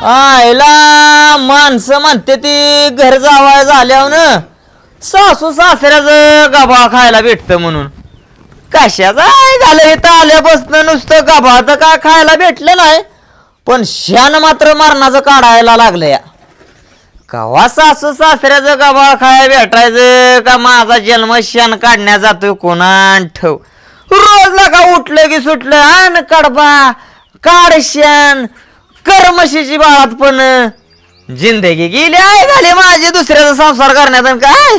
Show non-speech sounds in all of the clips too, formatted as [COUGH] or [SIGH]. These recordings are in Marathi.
आयला माणसं म्हणते ती घर जावाय झाल्यावर सासू सासऱ्याचं गाभा खायला भेटतं म्हणून. कशाचा झालं इथं आल्यापासून नुसतं गाभा तर काय खायला भेटलं नाही पण शान मात्र मरणाचं काढायला लागलं या कवा सासू सासऱ्याचं गाभा खायला भेटायचं का माझा जन्म शान काढण्या जातोय कोणान ठेव रोज का उठलं की सुटलं आण कडबा काढ शान कर म्हशीची बाळात पण जिंदगी गेली आहे झाली माझी दुसऱ्याचा संसार करण्यात आणि काय?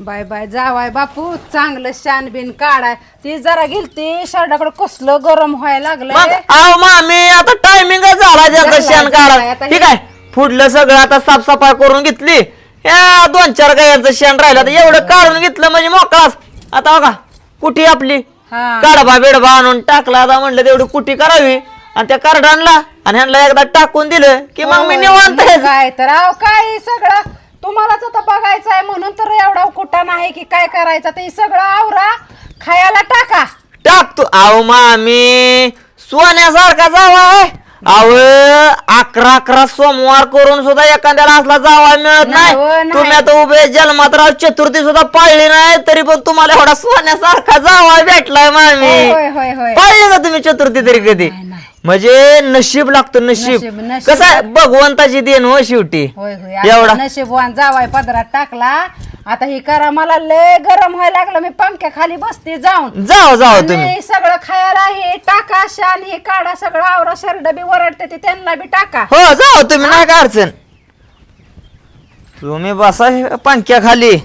बाय बाय जावाय बापू चांगलं शान बिन काढाय. ती जरा गेलती शर्टाकडे कसलं गरम व्हायला मग लागलंय अहो मामी आता टायमिंग झाला ज्याचं झालाय, शेण. काढा आता ठीक हे- आहे पुढलं सगळं आता साफसफाई करून घेतली. या दोन चार गायांचं शेण राहिलं आता एवढं काढून घेतलं म्हणजे मोकळाच. आता बघा कुठी आपली? हा. काढबा बिडबा आणून टाकला आता म्हणलं तेवढी कुठी करावी? आणि त्या कार्ड आणला आणि ह्यांना एकदा टाकून दिलं की मग मी निवांत आहे. काय तर. अहो काय सगळं? तुम्हालाच आता बघायचं आहे म्हणून तर एवढा कुठा नाही की काय करायचं. ते सगळं आवरा खायला टाका. टाकतो अहो मामी सोन्यासारखा जावा आहे. अहो अकरा अकरा सोमवार करून सुद्धा एखाद्याला असला जावा मिळत नाही. हो, नाही. तुम्ही आता उभे जन्मात राव चतुर्थी सुद्धा पाळली नाही तरी पण तुम्हाला एवढा सोन्यासारखा जावा भेटलाय मामी. होय होय होय. होय पाळली का तुम्ही चतुर्थी तरी कधी? नाही, नाही. म्हणजे नशीब लागतं नशीब. नशीब, नशीब. कसं भगवंताची देण हो शेवटी. होय होय. एवढा. आता नशीबवान जावाय पदरात टाकला. आता ही करा मला लय गरम व्हायला लागलं. मी पंख्या खाली बसते जाऊन. जाओ जाओ तुम्ही. आणि सगळं खायला हे टाका शान हे काढा सगळं आवरा शर्ट बी वरडते ते त्यांना बी टाका. हो जाओ तुम्ही नाही का अडचण? तुम्ही बसा पंख्या खाली.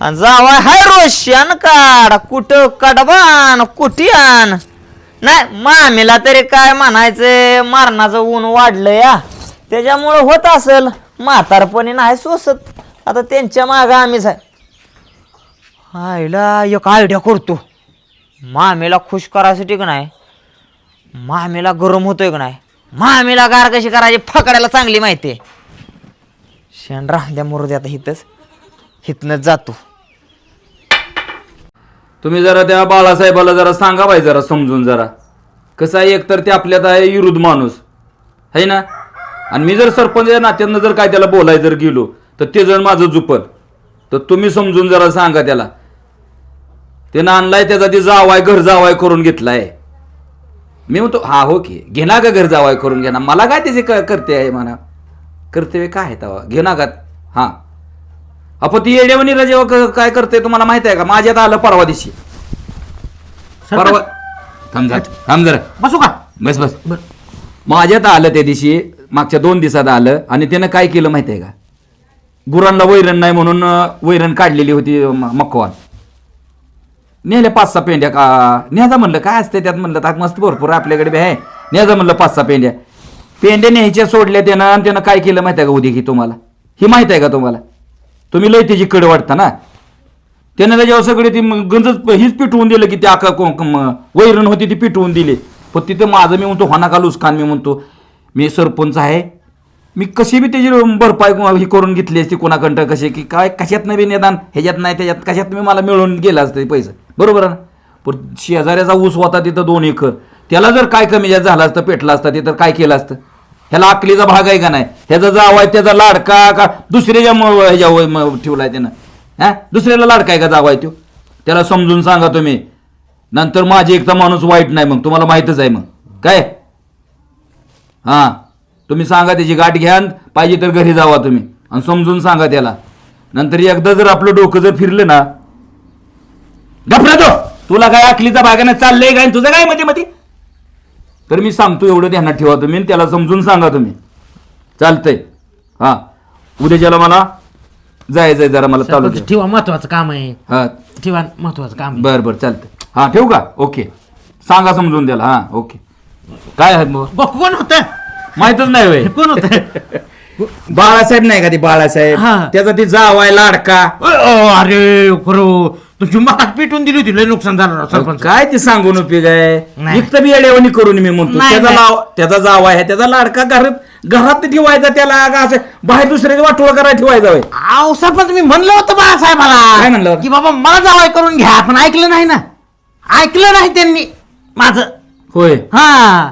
आणि जावा हाय रोशन काढ कुठं कडबान कुठी आण? नाही मामीला तरी काय म्हणायचं मारणाचं ऊन वाढलं या. त्याच्यामुळं होत असेल. म्हातारपणी नाही सोसत. आता त्यांच्या मागं आम्हीच आहे. आईला एक आयडिया करतो. मामीला खुश करायसाठी का नाही? मामीला गरम होतोय का नाही? मामीला गार कशी करायची? फकड्याला चांगली माहिती आहे. शेण मुरुद्या आता हिथंच हिथनच जातो. तुम्ही जरा त्या बाळासाहेबाला जरा सांगा बाई जरा समजून जरा. कसं आहे एकतर ते आपल्यात आहे विरुद्ध माणूस. आहे ना? आणि मी जर सरपंच या नात्यानं जर काय त्याला बोलाय जर गेलो तर ते जर माझं जुपन. तर तुम्ही समजून जरा सांगा त्याला. त्यानं आणलाय त्याचा ते जावाय घर जावाय करून घेतलाय. मी म्हणतो हा हो की. घेणा का घर जावाय करून घेणार? मला काय त्याचे क- कर्तव्य आहे म्हणा? कर्तव्य काय आहे तेव्हा घेना का? हां. आपण ती जेव्हा क- काय करते तुम्हाला माहीत आहे का? माझ्यात आलं परवा दिवशी. परवा थांब जरा थांब जरा. बसू का? बस बस. माझ्यात आलं त्या दिवशी मागच्या दोन दिवसात आलं आणि त्यानं काय केलं माहिती आहे का? गुरांना वैरण नाही म्हणून अं, वैरण काढलेली होती म- मकवान नेल्या पाच सहा पेंड्या का न्याजा म्हणलं काय असते त्यात म्हणलं? ताक मस्त भरपूर आहे आपल्याकडे बी आहे. न्याजा म्हणलं पाच सहा पेंड्या. पेंड्या न्यायच्या सोडल्या त्यानं आणि त्यानं काय केलं माहिती आहे का उद्या की तुम्हाला? ही माहिती आहे का तुम्हाला? तुम्ही लय त्याची कड वाटता ना? त्यानं त्याच्यावर सगळे ती गंज गंजच हीच पिटवून दिलं की ते आका वैरण होती ती पिटवून दिली. पण तिथं माझं मी म्हणतो होना का लुसखान मी म्हणतो मी सरपंच आहे. मी कशी बी त्याची भरपाई ही करून घेतली असती कोणाकडं कसे की काय कशात नाही निदान ह्याच्यात नाही त्याच्यात कशात मी मला मिळून गेला असतं ते पैसे. बरोबर आहे ना? पण शेजाऱ्याचा ऊस होता तिथं दोन एकर. त्याला जर काय कमी जास्त झाला असतं पेटलं असतं तिथं काय केलं असतं? ह्याला अकलीचा भाग आहे का नाही? ह्याचा आहे त्याचा लाडका का दुसऱ्याच्या म- ह्याच्या ठेवलाय त्यानं. हा? दुसऱ्याला लाडका आहे का जावाय तो त्याला समजून सांगा तुम्ही. नंतर माझी एकटा माणूस वाईट नाही मग तुम्हाला माहीतच आहे मग. काय? हां. तुम्ही सांगा त्याची गाठ घ्या पाहिजे तर घरी जावा तुम्ही. आणि समजून सांगा त्याला. नंतर एकदा जर आपलं डोकं जर फिरलं ना घबरा तो. तुला काय अकलीचा भाग नाही चाललंय काय तुझं काय मध्ये मध्ये तर मी सांगतो एवढं ध्यानात ठेवा तुम्ही आणि त्याला समजून सांगा तुम्ही. चालतंय. हां. उद्याच्याला मला जायचंय जरा मला चालू ठेवा महत्वाचं काम आहे. हां. ठेवा महत्वाचं काम आहे. बरं बरं चालतंय. हां ठेवू का? ओके. सांगा समजून त्याला. हां ओके. काय आहे मग? बघ कोण होत? माहीतच नाही होय. कोण होत? [LAUGHS] बाळासाहेब नाही का ती बाळासाहेब? हा. त्याचा ती जावाय लाडका. अरे खरो. तुमची मागास पेटून दिली होती लय नुकसान झालं राव सरपंच. काय ते सांगून उपयोग आहे? नाही. बी येडेवणी करून मी म्हणतो नाही, त्याचा नाही. नाव त्याचा जावा आहे त्याचा लाडका घरात घरात ठेवायचा त्याला का असं बाहेर दुसऱ्याचं वाटोळं करायला ठेवायचा होय? आव सरपंच मी म्हणलं होतं काय म्हणलं? की बाबा मला जावाय करून घ्या पण ऐकलं नाही ना. ऐकलं नाही त्यांनी माझं. होय. हा.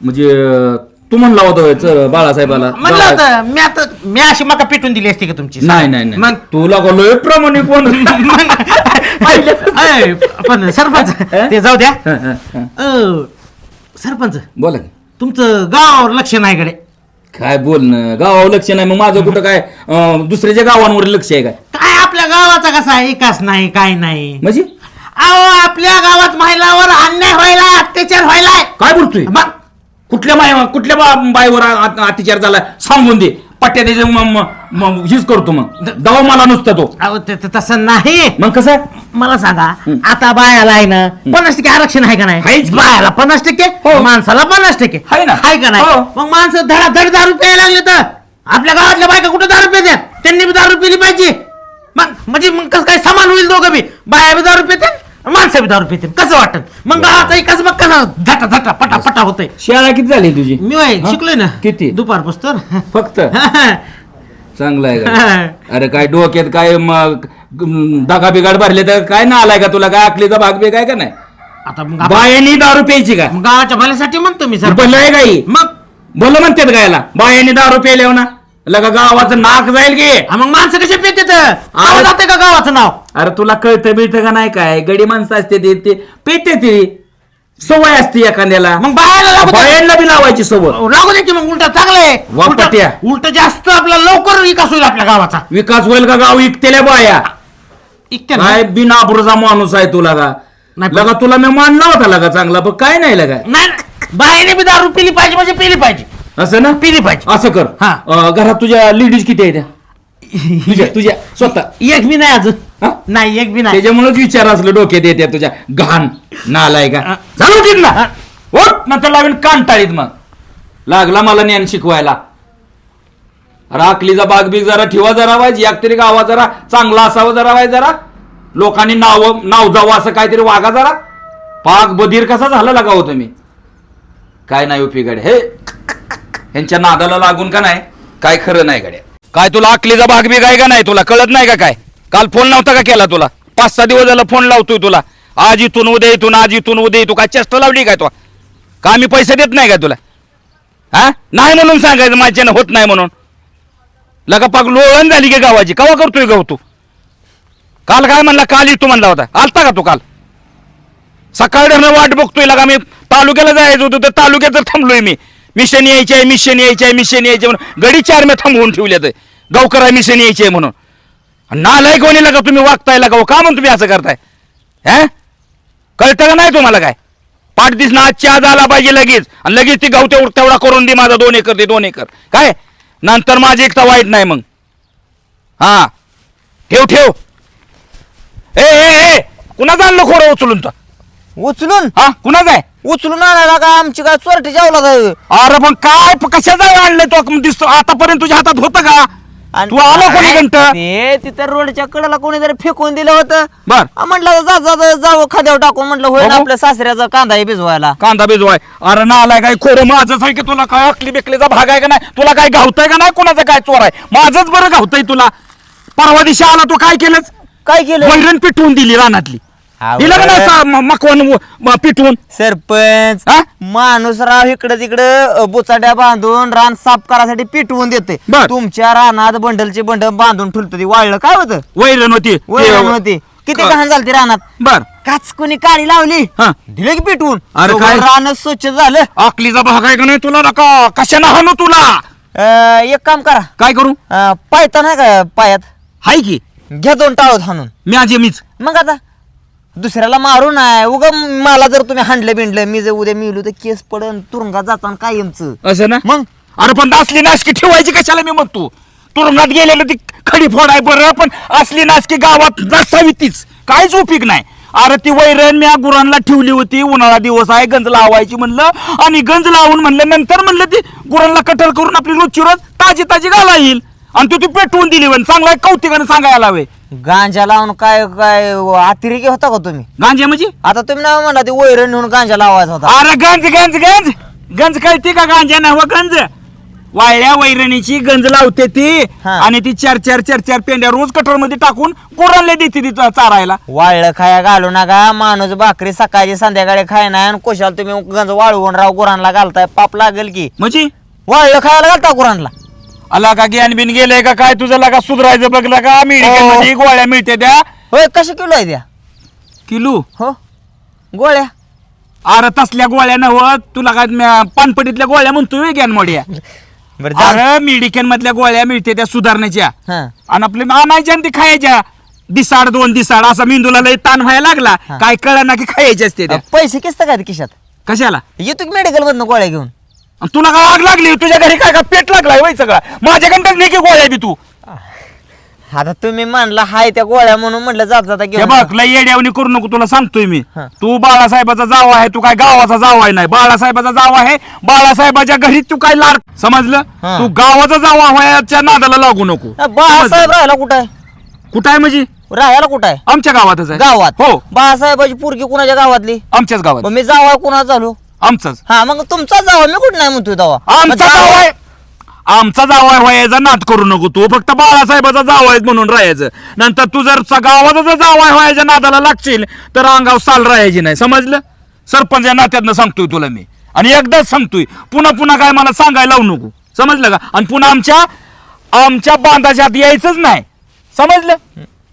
म्हणजे अं, तू म्हणला होता चल, बाळासाहेबाला. म्हणलं. होतं मी आता मी अशी मका पेटून दिली असती का तुमची? नाही नाही नाही. मग तुला बोललो प्रमाणे कोण अय, पण सरपंच [LAUGHS] ते जाऊ द्या. हं, हं, हं. अ, सरपंच बोला की. तुमचं गावावर लक्ष नाही कडे काय बोलणं गावावर लक्ष नाही. मग माझं कुठं काय अं, दुसऱ्याच्या गावांवर लक्ष आहे काय? काय आपल्या गावाचा कसा विकास नाही काय नाही. म्हणजे? अहो आपल्या गावात महिलावर अन्याय व्हायला अत्याचार व्हायलाय. काय बोलतोय? मग कुठल्या बाय कुठल्या बा- आ- आ- अत्याचार झाला? सांगून दे. पट्ट्या त्याच्या म- म- म- हीच करतो मग. दवा मला नुसता तो. अहो ते ते तसं नाही. मग कसं? मला सांगा आता बायाला आहे ना पन्नास टक्के आरक्षण आहे का नाही. बायाला पन्नास टक्के हो. माणसाला पन्नास टक्के. आहे ना. का नाही? हो. मग माणसं धडाधड दारू प्यायला लागले तर? आपल्या गावातल्या बायका कुठे दारू पितात? त्यांनी बी दारू पिली पाहिजे. मग म्हणजे मग कसं काय समान होईल दोघं बी? बाया बी दारू पितात? माणसं बी दारू पितात कसं वाटत मग गावाचा विकास मग कसा झटा झटा पटा पटा होतोय? शाळा किती झाली तुझी? मी होय हा? शिकलोय ना. किती? दुपार पुस्तक. फक्त? [LAUGHS] चांगलं आहे का? [LAUGHS] अरे काय डोक्यात काय मग दगा बिगाड भरले तर काय ना आलाय का तुला? काय आकलीचा भाग बी काय का नाही? आता मग आपण- बायानी दारू प्यायची का? मग गावाच्या भल्यासाठी म्हणतो मी सर. भलं आहे काही मग? भलं म्हणतात गायला. बायानी दारू प्यायल्यावर ना? लगा गावाचं नाक जाईल की. हा, मग माणसं कसे पेतात आवाज जाते का गावाचं नाव? अरे तुला कळतं बिळतं का नाही काय? गडी माणसं असते ते ते पेते ती. सवय असते एखाद्याला. मग बायाला लागू दे. बायांना बी लावायची सवय. लागू दे की मग उलट चांगलं आहे. वा उलटं- पट्या. उलटं जास्त आपला लवकर विकास होईल आपल्या गावाचा. विकास होईल का गाव? इकतेल्या बाया. इतक्या ना? काय बिनापुरचा माणूस आहे तुला का नाही पण- लगा तुला मी मानला होता लगा. चांगला. पण काय नाही लगा. नाही नाही. बायाने बी दारू पिली पाहिजे म्हणजे पिली पाहिजे. असं ना? पिली पाहिजे. असं कर. हा. अं, घरात तुझ्या लेडीज किती आहे त्या तुझ्या तुझ्या स्वतः. एक बी नाही अजून? नाही एक बी नाही. त्याच्यामुळेच विचार असलं डोक्यात येते तुझ्या. घाण नालाय का हा. चालू तिथ ना? उठ नंतर लावीन कांटाळीत मग. लागला मला ज्ञान शिकवायला. राखलीचा बाग बीग जरा ठेवा जरा एक तरी गावा जरा चांगला असावं जरा वाईज जरा. लोकांनी नाव नाव जावं असं काहीतरी वागा जरा. पाक बधीर कसा झाला लागा हो तुम्ही? काय नाही उपयोग गड्या हे यांच्या नादाला लागून का नाही? काय खरं नाही गड्या. काय तुला अकलीचा भाग बी काय का नाही तुला? कळत नाही का काय? काल फोन नव्हता का केला तुला? पाच सहा दिवस झाला फोन लावतोय तुला. आज इथून उद्या इथून आज इथून उद्या तू काय चेष्टा लावली काय तुला का आम्ही पैसे देत नाही का तुला? हा? नाही म्हणून सांगायचं माझ्यानं होत नाही म्हणून. लगा पाक लोळण झाली की गावाची. कवा करतोय गाव तू? काल काय म्हणला? काल इथू म्हणला होता. आलता का तू काल? सकाळी वाट बघतोय. लगा मी तालुक्याला जायचं होतं तर तालुक्यात थांबलोय मी. मिशन यायचे आहे मिशन यायचे आहे मिशन यायचे म्हणून. गडी चार मी थांबवून ठेवल्यात. गावकरा मिशन यायचे आहे म्हणून नालाय कोणी लगा तुम्ही वागताय लगा हो, का म्हणून तुम्ही असं करताय? हा? कळतं का नाही तुम्हाला काय? पाठ दिसणं आजच्या आज आला पाहिजे लगेच. आणि लगेच ती गाव तेवढा तेवढा करून दे माझा दोन एकर ते दोन एकर. काय? नंतर माझी एकटा वाईट नाही मग. हा. ठेव ठेव. ए ए ए! कुणाचं आणलं खोरं उचलून तर उचलून? हा कुणाचं आहे? उचलून आणायला का आमची काय चोरटी जेवला जाय? अरे पण काय? प- कशाचं आणलं तो? दिसतो. आतापर्यंत तुझ्या हातात होतं का? तू आला कोणी घंट? ते तिथं रोडच्या कडेला कोणीतरी फेकून दिलं होतं. बर. आ, म्हटलं जा जा जा- जाऊ खाद्यावर टाकून. म्हटलं होईल बघू. आपल्या सासऱ्याचा कांदा हे भिजवायला. कांदा बिजवाय अरे ना आलाय काय खोरं माझंच आहे की तुला काय अकली बिकलीचा भाग आहे का नाही? तुला काय घावतंय का नाही? कोणाचं काय चोर आहे? माझंच बरं घावतंय तुला. परवा दिवशी आला तू काय केलंच? काय केलं? वैरण पिटवून दिली रानातली. अहो. दिलं का नाही सा- म- मकवन व- म- पिटवून. सरपंच हा? माणूस राव इकडे तिकडे बुचाड्या बांधून रान साफ करायसाठी पिटवून देते बर. तुमच्या रानात बंडलचे बंडल बांधून ठेवतो ती वाळलं काय होतं? वैरण होती. वैरण होती. किती का- घाण झालती रानात. बर. काच कोणी काळी लावली. हा. दिलं की पिटवून. अरे सगळं काय? रान स्वच्छ झालं. अकलीचा भाग आहे का नाही तुला? नका. कशानं हाणू तुला? अं, एक काम करा. काय करू? अं, पायता नाही का पायात? हाय की. घ्या दोन टाळत हाणून. मी आजी मीच. मग आता दुसऱ्याला मारू नाही. उग मला जर तुम्ही हाणलं बिंडलं मी जर उद्या मिळलो तर केस पडन तुरुंगात जाताना कायमच. असं ना? मग? अरे पण असली नासकी ठेवायची कशाला मी म्हणतो? तुरुंगात गेलेलं ती खडी फोड आहे बरं पण असली नासकी गावात नसावी तीच काहीच उपयोग नाही. अरे ती वैरण मी गुरांना ठेवली होती उन्हाळा दिवस आहे गंज लावायची म्हणलं आणि गंज लावून म्हणलं नंतर म्हणलं ती गुरांना कटर करून आपली रोजची रोज ताजी ताजी घाला येईल. आणि तू ती पेटवून दिली म्हण. चांगला कौतिकाने सांगायला हवे. गांजा लावून काय काय अतिरेकी होता का तुम्ही? गांजे म्हणजे? आता तुम्ही ना म्हणला ते वैरण नेऊन गांजा लावायचा होता. अरे गंज गंज गंज! गंज कळते का गांजा नव गंज? वाळल्या वैरणीची गंज लावते ती हा. आणि ती चार चार चार चार पेंड्या रोज कठोरमध्ये टाकून गुरांना देते ती चा- चारायला. वाळलं खाया घालू नका माणूस भाकरी सकाळची संध्याकाळी खाय नाही आणि कोशाल तुम्ही गंज वाळवून राव गुरांना घालताय? पाप लागेल की. म्हणजे? वाळलं खायला घालता कुराणला आला का ज्ञान बिन गेलंय का काय? तुझं लागा सुधरायचं बघलं का? मेडिकल हो. गोळ्या मिळते त्या. होय कशा किलो आहे त्या? किलो? हो. गोळ्या? अरे तसल्या गोळ्या नव तुला काय पानपटीतल्या गोळ्या म्हणतोय ज्ञान मोड्या. बरं जा. अरे मेडिकल मधल्या गोळ्या मिळते त्या सुधारण्याच्या. हा. आणि आपले आणायच्या आणि ते खायच्या. दिसाड दोन दिसाड असा मेंदूला लय ताण व्हायला लागला. काय कळलं ना की खायचे असते त्या. पैसे किस्त काय खिशात? कशाला? येतो की मेडिकल मधनं गोळ्या घेऊन? आणि तुला काय आग लागली? तुझ्या घरी काय का पेट लागलाय वय सगळा? माझ्याकडे नाही की गोळ्या बी तू. आता तुम्ही म्हणला हाय त्या गोळ्या म्हणून म्हटलं जात जाता हे घेऊन बघ लय येड्यावणी करू नको तुला सांगतोय मी. हा. तू बाळासाहेबाचा जावा आहे तू काय गावाचा जावा आहे नाही. बाळासाहेबाचा जावा आहे बाळासाहेबाच्या घरी तू काय लाड समजलं? हा. तू गावाचा जावा व्हायच्या नादाला लागू नको. अ, बाळासाहेब राहायला कुठं आहे? कुठं आहे म्हणजे? राहायला कुठं आहे? आमच्या गावातच आहे. गावात? हो. बाळासाहेबाची पोरगी कुणाच्या गावातली? आमच्याच गावात. मग मी जावा कुणा झालो? आमचाच. हा मग तुमचा जावा मी कुठं नाही म्हणतोय जावा आमचा जाव. आहे. आमचा जाव आहे व्हायचा नाद करू नको तू. फक्त बाळासाहेबाचा जाव आहे म्हणून राहायचं. नंतर तू जर स- गावाचा जर जाव आहे व्हायच्या नादाला लागशील तर अंगाव साल राहायची नाही. समजलं? सरपंच या नात्यातनं सांगतोय तुला मी. आणि एकदाच सांगतोय. पुन्हा पुन्हा काय मला सांगायला लावू नको. समजलं का? आणि पुन्हा आमच्या आमच्या बांधाच्या आत यायचंच नाही. समजलं?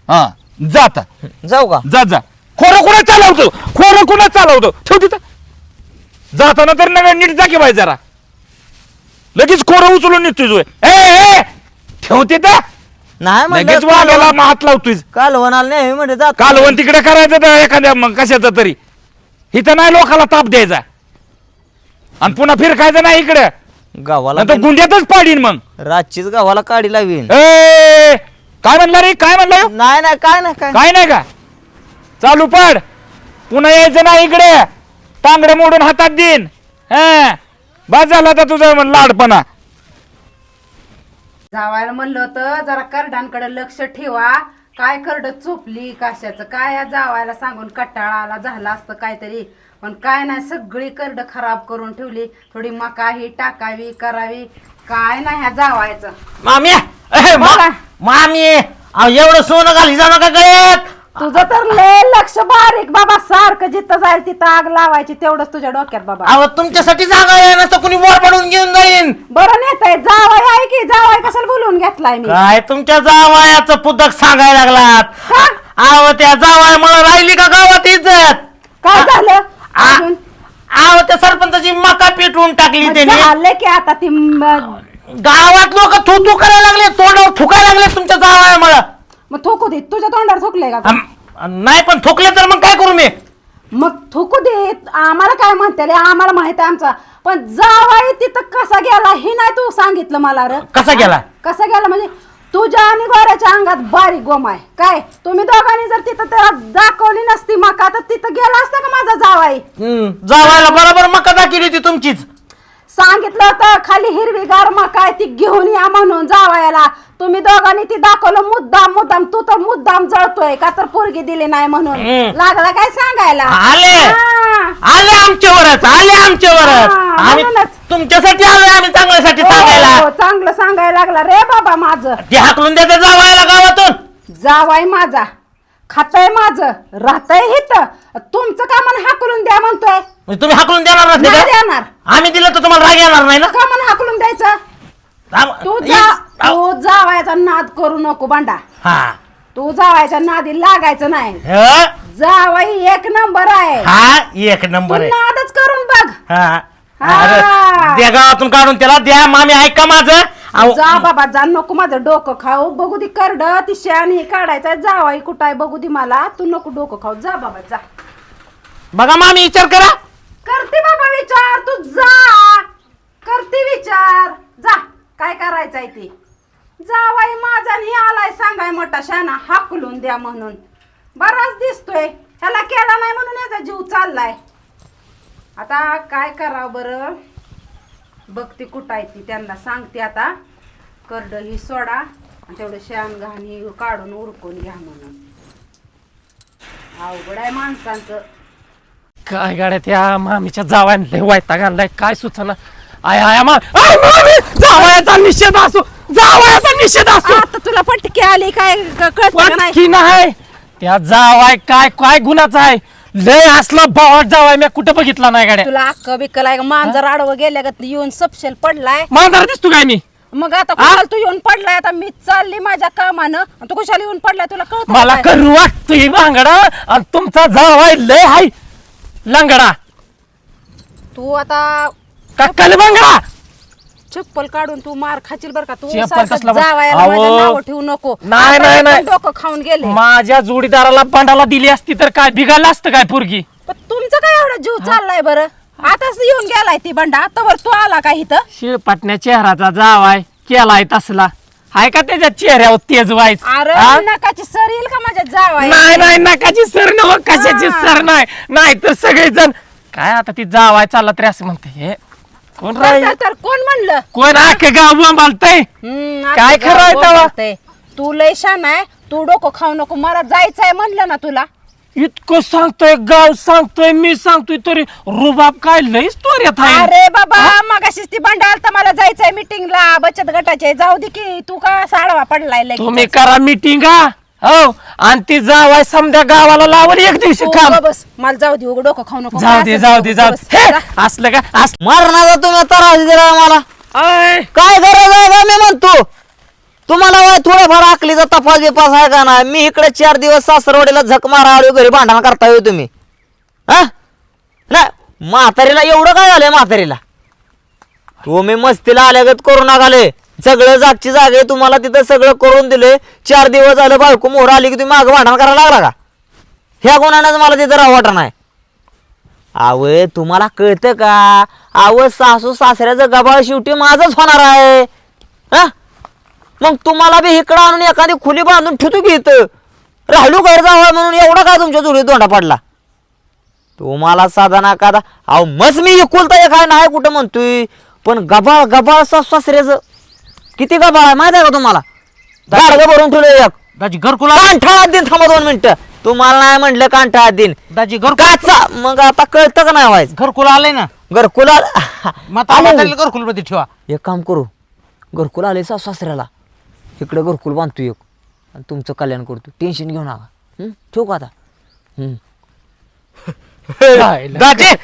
हा जाता जाऊ का? जा जा. खोरं कुणा चालवतो? खोरं कुणा चालवतो? ठेव तिथं जाताना तर नव्या नीट जा की बाई जरा. लगेच खोरं उचलून निघतोय जो. ए ए ठेव तिथं नाही लगेच म्हणलं हात लावतोय कालवण आलं नाही म्हणजे जात. कालवण तिकडे करायचं तर एखाद्या मग कशाचं तरी. इथं नाही लोकाला ताप द्यायचा. आणि पुन्हा फिरकायचं नाही इकडे. गावाला तर गुंड्यातच पाडीन मग. रातचीच गावाला काढी लावीन. ए काय म्हणला रे? काय म्हणला ह्यो? नाही नाही काय नाही काय काय नाही का? चालू पड. पुन्हा यायचं नाही इकडे. तांगडे मोडून हातात देईन. हा. बस झाला तर तुझा म्हण लाडपणा. जावायला म्हणलं होतं जरा करडांकडे लक्ष ठेवा. काय करड चोपली कशाचं काय या जावायला सांगून कटाळा आला झाला असतं काहीतरी. पण काय नाही सगळी करड खराब करून ठेवली. थोडी मका ही टाकावी करावी. काय नाही ह्या जावायचं. मामी मा- बोला. मामी अहो, एवढं सोनं घाली जाणं का गळ्यात. तुझं तर लय लक्ष बारीक बाबा सारखं जिथं जाईल तिथं आग लावायची तेवढंच तुझ्या डोक्यात बाबा. अहो तुमच्यासाठी जागा आहे नसतं कुणी वर पडून घेऊन जाईन. बरं नेत आहे जावाय आहे की जावाय कशाला बोलवून घेतलाय मी? काय तुमच्या जावयाचं पुदक सांगायला लागलात? अहो त्या जावाय मला राहिली का गावात इज्जत? काय झालं? आ- अजून? अहो त्या सरपंचाची मका पेटवून टाकली त्यांनी. झालं की आता ती म- गावात लोक थू थू करायला लागले तोंडावर थुकायला लागले तुमच्या जावाय मला. मग थोकू दे तुझ्या तोंडावर थुकले का नाही पण थुकले तर मग काय करू मी? मग थुकू दे आम्हाला काय म्हणते? आम्हाला माहीत आहे आमचा. पण जावाई तिथं कसा गेला हे नाही तू सांगितलं मला र. कसा गेला? कसा गेला म्हणजे तुझ्या आणि गोऱ्याच्या अंगात बारीक गोम आहे. काय? तुम्ही दोघांनी जर तिथं त्याला दाखवली नसती मका तर तिथं गेला असता का माझा जावाई? हम्म, जावायला बरोबर मका दाखवली होती तुमचीच. सांगितलं होतं खाली हिरवीगार मका ती घेऊन या म्हणून जावायला. तुम्ही दोघांनी ती दाखवलं मुद्दाम मुद्दाम तू तर मुद्दाम जळतोय का तर पोरगी दिली नाही म्हणून. हम्म. लागला काय सांगायला? आले. हा. आले आमच्यावरच आले आमच्यावरच. हा, आम्ही म्हणूनच. तुमच्यासाठी आलोय आम्ही चांगल्यासाठी हो, सांगायला. चांगलं सांगायला लागला रे बाबा माझं. ते हाकलून द्यायचं जावायला गावातून. जावाय माझा खातय माझं राहतय हित. तुमचं का मन हाकलून द्या म्हणतोय? म्हणजे तुम्ही हाकलून देणार नाही का देणार. आम्ही दिलं तर तुम्हाला राग येणार नाही ना? का मन हाकलून द्यायचं? तू इ- जा तू जावायचा नाद करू नको बांडा. हा. तू जावायच्या नादी लागायचं नाही. ह? जावाई एक नंबर आहे. हा एक तू नंबर आहे. नादच करून बघ. हा. हा. द्या गावातून काढून त्याला द्या. मामी ऐका माझं. अहो, जा बाबा जा. नको माझं डोकं खाऊ. बघू दे करड ती हे काढायचं जावाई कुठं आहे? बघू दे मला. तू नको डोकं खाऊ. जा बाबा जा. बघा मामी विचार करा. करते बाबा विचार तू जा. करते विचार. जा. काय करायचंय ते? जावाई माझा आणि आलाय सांगाय मोठा शाना हाकलून द्या म्हणून. बराच दिसतोय. ह्याला केला नाही म्हणून याचा जीव चाललाय. आता काय करावं बरं? बघते कुठं आहे ती. त्यांना सांगते आता. करड ही सोडा आणि तेवढं शान घाण ही काढून उरकून घ्या म्हणून. अवघड आहे माणसांचं. काय गाड्या त्या मामीच्या जावायला वैताग आणलाय काय सुचना? आय आय मा आय, मामी! जावयाचा निषेध असो जावयाचा निषेध असो! आता तुला पटकी आली काय क- कळतं का नाही? त्या जावाय काय काय गुन्हाचा आहे? लय असला बावट जावाय मी कुठं बघितला नाही गाड्या. तुला अक्क बिक्कल आहे का? मांजर आडवं गेल्या का येऊन सपशेल पडलाय. मांजर दिसतो काय मी? मग आता कुशाल तू येऊन पडलाय? आता मी चालली माझ्या कामानं आणि तू कुशाल येऊन पडलाय? तुला कळत मला करू वाटतोय बांगडा आणि तुमचा जावाय लय हाय. लंगडा. तू आता कक्कल बांगडा चप्पल काढून तू मार खाशील बर का? तू चप्पल सारखं कसला जावायला अहो. नावं ठेवू नको. नाही, आता नाही, एकदम नाही. डोकं खाऊन गेले. माझ्या जोडीदाराला बांडाला दिली असती तर काय बिघडलं असतं काय पोरगी? पण तुमचं काय एवढा जीव चाललाय बरं? आताच येऊन गेलाय ती बंडा. आता वर तू आला का इथं? शिळपाटण्या चेहराचा जावाय केलाय तसला. हाय का त्याच्या चेहऱ्यावर तेज व्हायच? अरे नकाची सर येईल का माझ्या जावाय नाही नाही नकाची सर नव कशाची हा. सर नाही. नाही तर सगळेजण काय आता ती जावाय चालला तरी असं म्हणते हे? कोण तर- राहील? तर- तर कोण म्हणलं? कोण आखे गाव बोंबालतय? हम्म, काय आता खरं आहे तेव्हा? बोलतंय. तू लय शान आहे तू डोकं खाऊ नको मला जायचंय म्हणलं ना तुला. इतकं सांगतोय गाव सांगतोय मी सांगतोय तरी रुबाब काय लईच त्वऱ्यात आहे. अरे बाबा मगाशीच ती बंडा आलता मला जायचंय मीटिंगला बचत गटाचे जाऊ दे की तू का साडवा पडलाय लगेच? तुम्ही करा मीटिंग हो. आणि ती जावाय समजा गावाला लावल एक दिवशी तू काम उगा बस. मला जाऊ दे उघड डोकं खाऊ नको. जाऊ दे जाऊ दे जाऊ दे. हे, असलं का? असलं मारणारा तुम्ही त्रास दिला मला आय, काय गरज आहे बा मी म्हणतो? तुम्हाला वय थोडंफार आकलीचा तपास बिपास आहे का ना मी इकडे चार दिवस सासरवाडीला झक मारा आलो घरी भांडण करता येऊ तुम्ही. हा? नाही म्हातारीला एवढं काय झालंय म्हातारीला? तुम्ही मस्तीला आल्यागत करू नकाले सगळं जागची जागे तुम्हाला तिथं सगळं करून दिले. चार दिवस झालं बायको मोहर आली की तुम्ही मागं भांडण करायला लागला का? ह्या कोणानंच मला तिथं राहू नाही. आव तुम्हाला कळतं का? आव सासू सासऱ्याचं गबाळ शेवटी माझंच होणार आहे. हा? मग तुम्हाला बी इकडं आणून एखादी खुली बांधून ठुतू घेत राहिलो घर जावं म्हणून एवढा काय तुमच्या जोडीत दोंडा पडला? तुम्हाला साधा ना का अहो मस मी एकुलता एक आहे नाही कुठं म्हणतोय? पण गबाळ गबाळ सासू सासऱ्याचं. किती गबाळ आहे माहिती आहे का तुम्हाला? गाडगं भरून ठेवलं एक. दाजी घरकुला कांठा दिन थांबा दोन मिनिटं. तुम्हाला नाही म्हटलं कांठा दिन दाजी घर काचा मग आता कळतं का नाही व्हायचं? घरकुला आलंय ना? घरकुल म्हातारीला घरकुलमध्ये ठेवा. एक काम करू. घरकुल आले सासू सासऱ्याला. इकडे घरकुल बांधतो एक. आणि तुमचं कल्याण करतो. टेन्शन घेऊ नका. हं? ठेवू का आता? हं. दाजी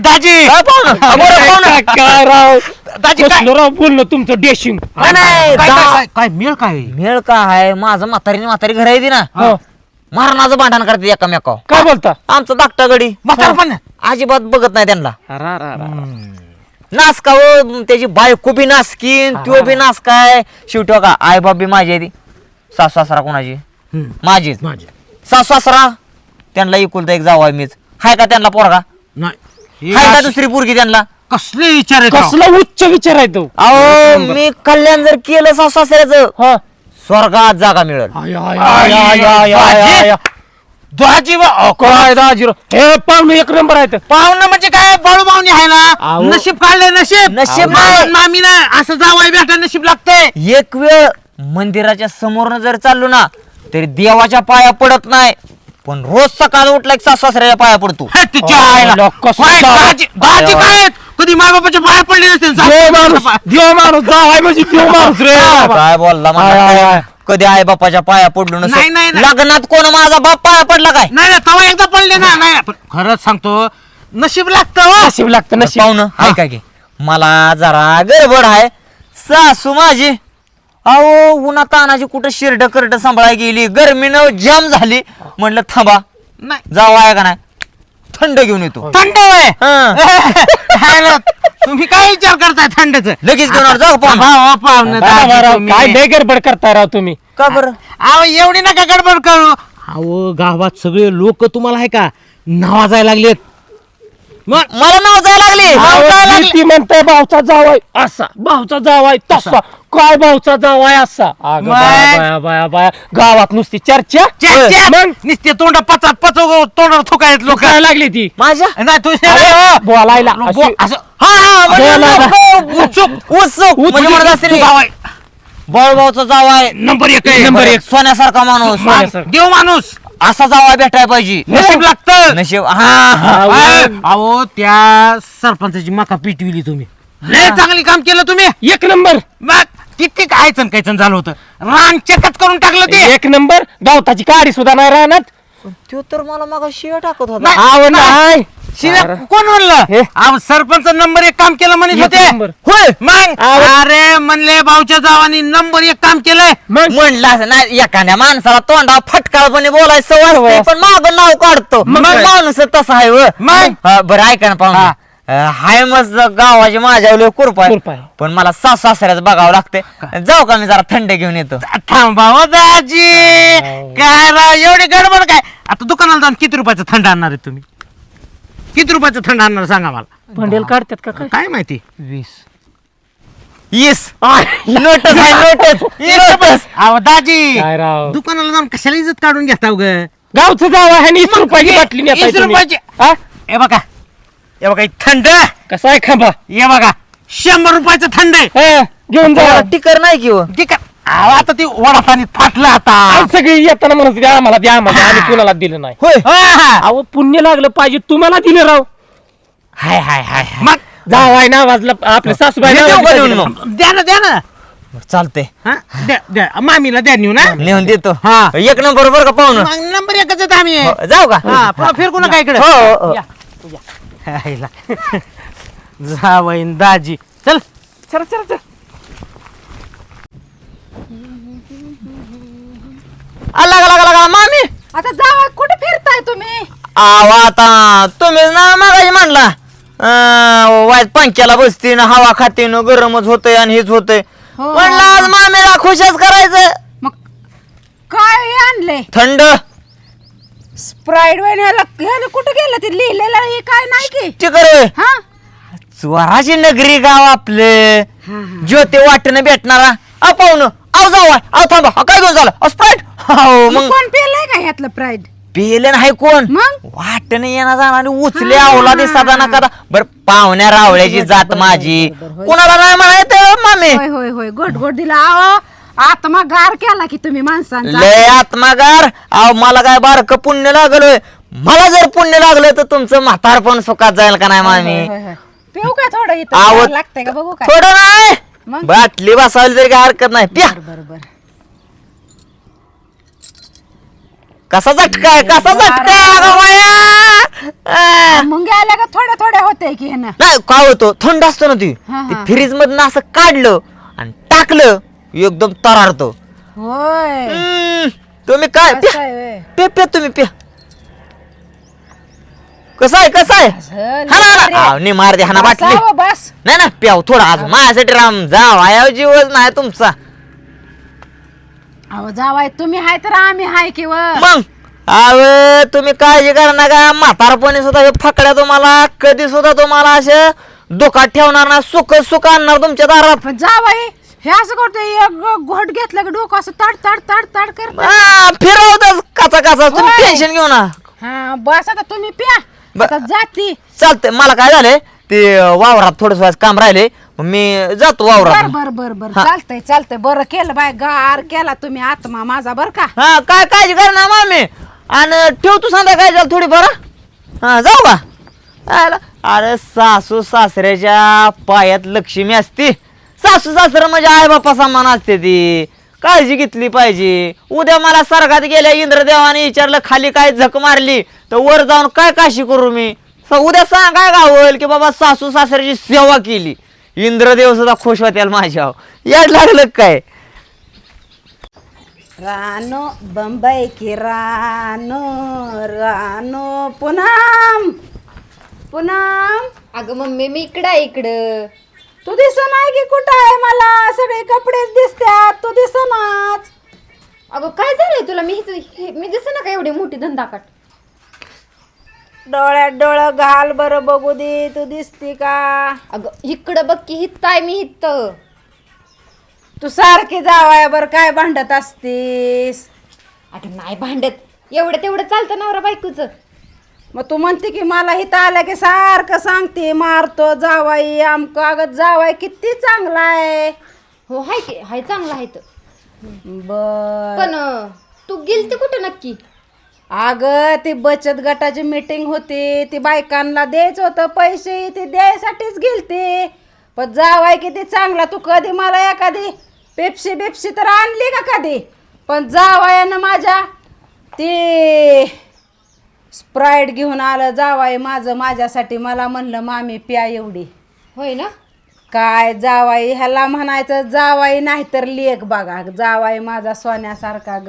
दाजी. काय? हा, राव? दाजी काय? कसलं राव बोलणं तुमचं डेशिंग काय नाही काय- दा- काय- काय मेळ काय? मेळ का आहे? माझं म्हातारीने म्हातारी घर आहे ती ना. हो. मारणाचं भांडण करते एकामेकाव काय बोलता? आमचं धाकटा गडी. म्हातार पण? अजिबात बघत नाही त्यांना. रा, रा, रा. नासका व त्याची बायको बी नासकीन त्यो बी नासकाय शेवटी का आई बाप बी माझी आहे ती. सासू सासरा कोणाची? माझीच. माझी. सासू सासरा? त्यांना एकुलता एक जावा मीच. हाय का त्यांना पोरगा? नाही. हाय का हे दुसरी पोरगी त्यांना? कसले विचार आहेत राव? कसला उच्च विचार आहे तो? अहो मी कल्याण जर केलं सासू सासऱ्याचं हा. स्वर्गात जागा मिळेल. आय, आय, आय, आय, आय, आय, आय, आय. दाजी बा- अहो, काय दाजीरो हे पाहुणे एक नंबर आहेत. पाहुणं म्हणजे काय? बाळू पाहुणे आहे ना. नशीब काढले नशीब! नशीब नाही. मामी ना असं जावाय भेटा नशीब लागते एक वेळ मंदिराच्या समोरनं जर चाललो ना तरी देवाच्या पाया पडत नाही. पण रोज सकाळ उठला की सासू सासऱ्याच्या पाया पडतो तुझ्या अहो, आईला. लोक कसं होय, जावं. दाजी दाजी काय आहेत? कधी माय बापाच्या पाया पडले नसते देव माणूस देव माणूस जावाय म्हणजे देव माणूस रे काय बोलला आय, आय, आय. म्हणला? कधी आई बापाच्या पाया पडलो नाही, नाही, नाही. लग्नात कोण माझा बाप पाया पडला काय नाही ना तवा एकदा पडले ना नाही ना, पण खरंच सांगतो नशीब लागतं हो. नशीब लागतं नशीब पाहुणं काय की मला जरा गडबड आहे सासू माझी अहो उन्हा तानाची कुठं शिरड करड सांभाळाय गेली? गरमीनं जाम झाली. म्हणलं थांबा नाही. जाऊ आहे का नाही? थंड घेऊन येतो. थंड आहे हं. ना, तुम्ही काय विचार करताय थंडच? लगेच घेऊन जाऊ. काय लय गडबड करताय राव तुम्ही? का बरं? अहो एवढी नका गडबड करू. अहो गावात सगळे लोक तुम्हाला आहे का? नावाजायला लागलेत. मग मला नाव जायला लागली नाव जायला लागली. ती म्हणते भावचा जावाय असा भावचा जावाय तसा काय भावचा जावाय असा अगं मग? बाया, बाया, बाया, बाया. गावात नुसती चर्चा च्या. मग? नुसते तोंड पचा पचव तोंडावर थुकायत लोक काय लागली ती माझ्या नाही तू अरे, बोलायला अशी- असं हा हा म्हणजे बोला. नको, उत्सुक उत्सुक म्हणजे म्हणत असतील तू जावाय. बळभाऊचा जावाय नंबर एक आहे. नंबर एक. सोन्यासारखा माणूस सोन्यासारखा. देव माणूस असा जावा भेटायला पाहिजे. नशीब लागतं. नशीब हा हा. अहो त्या सरपंचाची मका पिटविली तुम्ही. लय चांगली काम केलं तुम्ही. एक नंबर. मग किती कायचन कायचन झालं होतं. रान चेकच करून टाकलं ते. एक नंबर. गवताची काडी सुद्धा नाही राहणार. तो तर मला मग शिव टाकत होता. नाही. शिव्या. कोण म्हणलं? अहो, सरपंच नंबर एक काम केलं म्हणत होते नंबर. होय. मग? अरे म्हणले भाऊच्या जावानी नंबर एक काम केलंय. मग? म्हणलं असं नाही एखाद्या माणसाला तोंडा फटकाळपणे बोलायचं असते, पण माग नाव काढतो. मग मग काय? माणूस तसा आहे व. मग? हा, बरं ऐका ना पाहुणा. हाय मस्त गावाची माझ्या. कृपा आहे. पण मला सासू सासऱ्याच बघावं लागते जाऊ का मी जरा थंड घेऊन येतो. थांबा हो दाजी. काय राव एवढी गडबड काय? आता दुकानाला जाऊन किती रुपयाचं थंड आणणार आहे तुम्ही? किती रुपयाचं थंड आणणार सांगा मला? भांडेल काढतात का काय? काय माहिती? वीस. येस. नोटस आहे नोटस नोटस अहो दाजी. काय राव? दुकानाला जाऊन कशाला इज्जत काढून घेता ग? गावचं जाव आहे आणि वीस रुपयाची बाटली नेताय वीस तुम्ही. रुपयाची. हा? हे बघा. हे बघा हे थंड. कसा आहे खांबा? हे बघा शंभर रुपयाचं थंड आहे. हा, घेऊन जा. टिकर नाही किंवा ठीक आहे अहो, आता ती वडा पाणी फाटलं आता. आज सगळी येताना म्हणत होते आम्हाला द्या आम्हाला आणि कुणाला दिलं नाही. होय. हा, हा. अहो पुण्य लागलं पाहिजे तुम्हाला दिलं राव. हाय हाय हाय हाय. मग जावाय ना वाजलं आपले सासूबाई देऊ का. मग? द्या ना द्या ना. चालते हा? द्या द्या. मामीला द्या नेऊ ना नेऊन देतो. हा. एक नंबर बरोबर का पाहुणं? मग नंबर एकच आहेत आम्ही. हो, जाऊ का? हा पुन्हा फिरकू नका इकडे. हो, हो, हो. [LAUGHS] [LAUGHS] जा दाजी. चल चला चला. चला आला का लागा लागा मामी. आता जावा कुठे फिरताय तुम्ही? आव आता तुम्ही ना मागाशी म्हणला. अं, वाईट पंख्याला बसती ना हवा खाते ना गरमच होतंय आणि हेच होतंय. हो. म्हणलं आज मामीला खुशच करायचं. मग काय आणले? थंड. स्प्राईड वाईन ह्याला ह्याला कुठे गेलं ते लिहिलेलं हे काय नाही की? चिकर. हा? स्वराची नगरी गाव आपले. ज्योती वाटणं भेटणारा. अ आव जाऊ थांबा. अ, काय घेऊन झालं? स्प्राईट हो मग मग कोण पेलंय का प्राईड पिले नाही कोण? मग? वाटणं येणार जाणार उचले आवला दिसता ना कदा बर पाहुण्या रावळ्याची जात माझी. कुणाला नाही म्हणायचं मामी? होय होय होय. गोड गोड दिला. आहो आत्मा गार केला की तुम्ही माणसांचा. लय आत्मागार. अहो मला काय बारक पुण्य लागलोय मला जर पुण्य लागलं तर तुमचं म्हातारपण सुखात जाईल का नाही मामी? होय, होय, होय. पिऊ काय थोडं इथं? लागतंय का? बघू काय? थोडं नाही. मग? बाटली बसावली तरी काय हरकत नाही. प्या. बरोबर कसा झटकाय कसा झटकाय अगं बाया? आ. मग गेल्या का थोड्या थोड्या होते की ह्यानं नाही काय होतो? थंड असतो ना ती. हा, हा. फ्रीज मधनं असं काढलं आणि टाकलं एकदम तरारतो. होय. हम्म, तुम्ही काय? असं प्या. आहे. प्या प्या तुम्ही प्या. कसं आहे कसं आहे? हा ना, हा. ना. नी मार दे हा ना बाटली. बस. नाही ना प्याव थोडा आज माझ्यासाठी राम जा वाया जीवच नाही तुमचा. अहो जावाय तुम्ही हाय तर आम्ही हाय की व. मग? अव तुम्ही काळजी करा नका. म्हातारपणी सुद्धा हे फकड्या तुम्हाला कधी सुद्धा तुम्हाला असे दुखात ठेवणार ना सुख सुख आणणार तुमच्या दारात. पण जावाई हे असं करतोय एक घोट घेतलं की डोकं असं ताड ताड ताड ताड करत आ, फिरवतच काचा काचा तुम्ही. टेन्शन घेऊ ना. हा बस आता तुम्ही प्या. आता जाती चालतंय मला काय झालंय ते वावरात थोडस काम राहिले मग मी जातो बर वावरात. बर बर बर हा. चालतंय चालतंय. बरं केलं बाय गार केला तुम्ही आत्मा माझा बर का? हा काय काळजी कर ना मामी. आणि ठेवतो संध्याकाळी झालं थोडी बरं हा जाऊ का आला. अरे सासू सासऱ्याच्या पायात लक्ष्मी असते. सासू सासरं म्हणजे आई बापा समान असते ती. काळजी घेतली पाहिजे. उद्या मला स्वर्गात गेल्या इंद्रदेवाने विचारलं खाली काय झक मारली? तर वर जाऊन काय काशी करू मी? उद्या सांगाय गावल की बाबा सासू सासऱ्याची सेवा केली. इंद्रदेव सुद्धा खुश होत्याल माझ्या याड लागलं काय? रानो बंबई की रानो रानो पुनम पुनम. अगं मम्मी मी इकडं आहे इकडं. तू दिस नाही की कुठं आहे मला. सगळे कपडेच दिसतात तू दिसनाच अगं काय झालंय तुला? मी हे- मी दिसत ना का एवढी मोठी धंदाकाट डोळ्यात डोळं घाल बरं बघू दे. तू दिसती का? अगं इकडं बघ की हित्त आहे मी हित्त तू सारखी जावाय बर काय भांडत असतीस? अगं नाही भांडत. एवढं तेवढं चालतं नवरा बायकोचं. मग तू म्हणते की मला इथं आलं की सारखं सांगते मारतो जावाई आमकं अगं जावाय किती चांगला आहे. हो हाय की हाय चांगलं आहे तर. बर. पण अं, तू गेलती कुठं नक्की? अगं ती बचत गटाची मीटिंग होती ती बायकांना द्यायचं होतं पैसे ती द्यायसाठीच गेलती. पण जावाय किती चांगला तू कधी मला एखादी पेप्सी बिप्सी तर आणली का कधी? पण जावायानं माझ्या ती स्प्राईट घेऊन आलं जावाय माझं माझ्यासाठी मला म्हणलं मामी प्या एवढी. होय ना? काय जावाई ह्याला म्हणायचं जावाई नाही तर लेख बघा जावाई माझा सोन्यासारखा ग.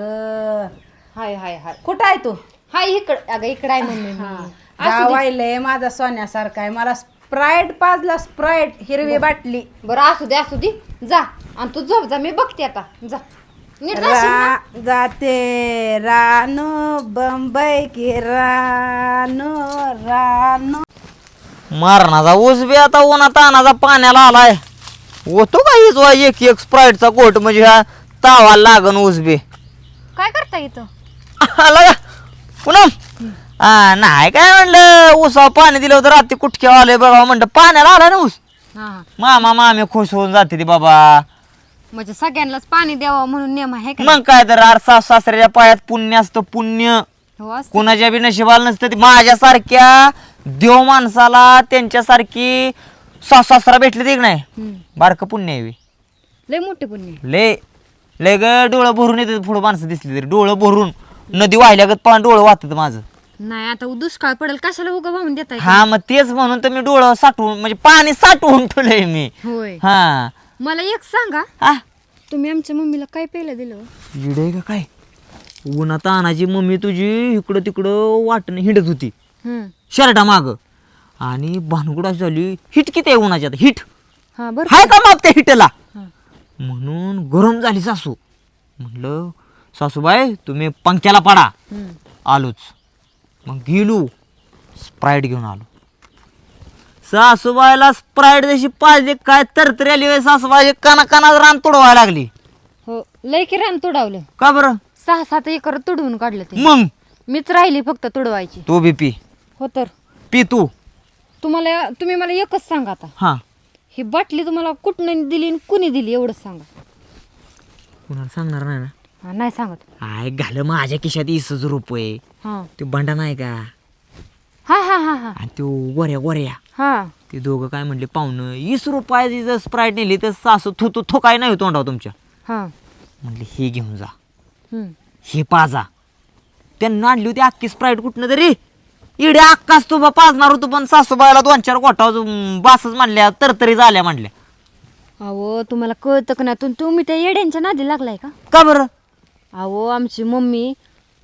हाय हाय हाय. कुठं आहे तू? हाय इकडं अगं इकडं आहे मम्मी मी. असू दे. जावाई लय माझा सोन्यासारखा आहे. मला स्प्राईट पाजला स्प्राईट हिरवी बाटली. बरं असू दे असू दे. जा. आणि तू झोप जा. मी बघते आता. जा? रा जाते रानो बंबई की रानो रानो. मारणाचा ऊस बी आता उन्हा तानाचा पाण्याला आलाय. होतो का हीच वा एक एक स्प्राईटचा कोट म्हणजे ह्या तावाला लागन ऊस बी? काय करता इथं? आला का पुन्हा. हा नाही काय म्हणलं? ऊसावर पाणी दिलं होतं रात्री कुठक्या आले बघा म्हणलं. पाण्याला आला ना ऊस? हा हा. मामा मामी खुश होऊन जाते ती बाबा. म्हणजे सगळ्यांनाच पाणी द्यावं म्हणून नियम आहे का मग काय तर आर सास सासऱ्याच्या पायात पुण्य असतं पुण्य. हो असं कुणाच्या बी नशिबाला नसतं ते माझ्यासारख्या देव माणसाला त्यांच्यासारखी सास सासरा भेटले ते नाही? हम्म. बारकं पुण्य आहे बे. लय मोठे पुण्य लय लय ग डोळं भरून येते पुढं माणसं दिसली तरी. डोळं भरून. नदी वाहिल्यागत पान डोळं वाहतात माझं. नाही आता दुष्काळ पडेल कशाला उगा वाहून देताय हा मग तेच म्हणून तर मी डोळं साठवून म्हणजे पाणी साठवून ठेवलंय मी. होय. हा. मला एक सांगा. हा. तुम्ही आमच्या मम्मीला काय प्यायला दिलं? इडे का काय? उन्हात आणाची मम्मी तुझी इकडं तिकडं वाटणं हिंडत होती. हम्म. शर्टा माग. आणि भानगुडा झाली हिट किती आहे उन्हाची आता हिट. हा बरं. हाय का माप त्या हिटला? हा. म्हणून गरम झाली सासू. म्हणलं सासूबाई तुम्ही पंख्याला पडा. हम्म. आलोच. मग गेलो. स्प्राईट घेऊन आलो. सासूबाईला स्प्राईट जशी पाहिजे काय तरतरी आली होय सासूबाई काना कानात रान तोडवायला लागली. हो लय की रान तुडवलं. का बरं? सहा सात एकर तुडवून काढलं ते. मग? मीच राहिली फक्त तुडवायची. तू बी पी. हो तर? पी तू. तुम्हाला तुम्ही मला एकच सांगा आता. हा. ही बाटली तुम्हाला कुठनं दिली आणि कुणी दिली एवढंच सांगा. कुणाला सांगणार नाही ना? हा नाही सांगत. आय घाल माझ्या खिशात इसच रुपये. हा. ते बंडा नाही का? हा हा हा हा. आणि तो गोऱ्या गोऱ्या हा. ते दोघं काय म्हणले पाहुणं वीस रुपयाची जर स्प्राईट नेली तर सासू थू थू थो काय नाही तोंडाव तुमच्या. हा. म्हणले हे घेऊन जा. हम्म. हे पाजा. त्यांना आणली होती अख्खी स्प्राईट कुठनं तरी. इडे अक्काच तू बा पाजणार होतो पण सासूबाईला दोन चार गोठा बासच म्हणल्या तर तरी झाल्या म्हणल्या अहो तुम्हाला कळतं का नाही? तुम- तुम्ही त्या येड्यांच्या नादी लागलाय का? का बरं? अहो आमची मम्मी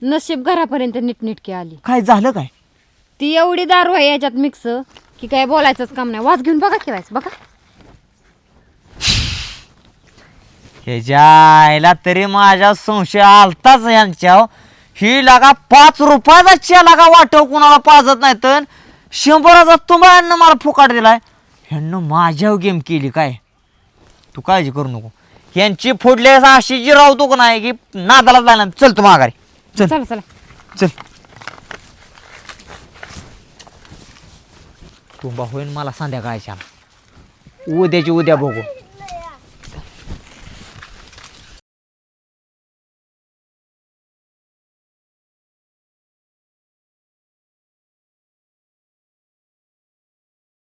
नशीब घरापर्यंत नीटनीटकी आली. काय झालं काय? ती एवढी दारू आहे याच्यात मिक्स की काय बोलायचंच काम नाही. वाज घेऊन बघा ठेवायचं बघा. ह्याच्या आईला तरी माझ्या संशय आलताच यांच्या ही. लागा पाच रुपयाचा च्या लागा वाटव कुणाला पाजत नाही तर. शंभराचा तुम्हाला मला फुकाट दिलाय. ह्यांना माझ्यावर गेम केली काय? तू काळजी करू नको. यांची फोडले अशी जी राहतो का नाही की नादाला जायला चल तू माघारी. चल. चला चला. चल. तू होईन मला संध्याकाळच्या उद्याची उद्या बघू.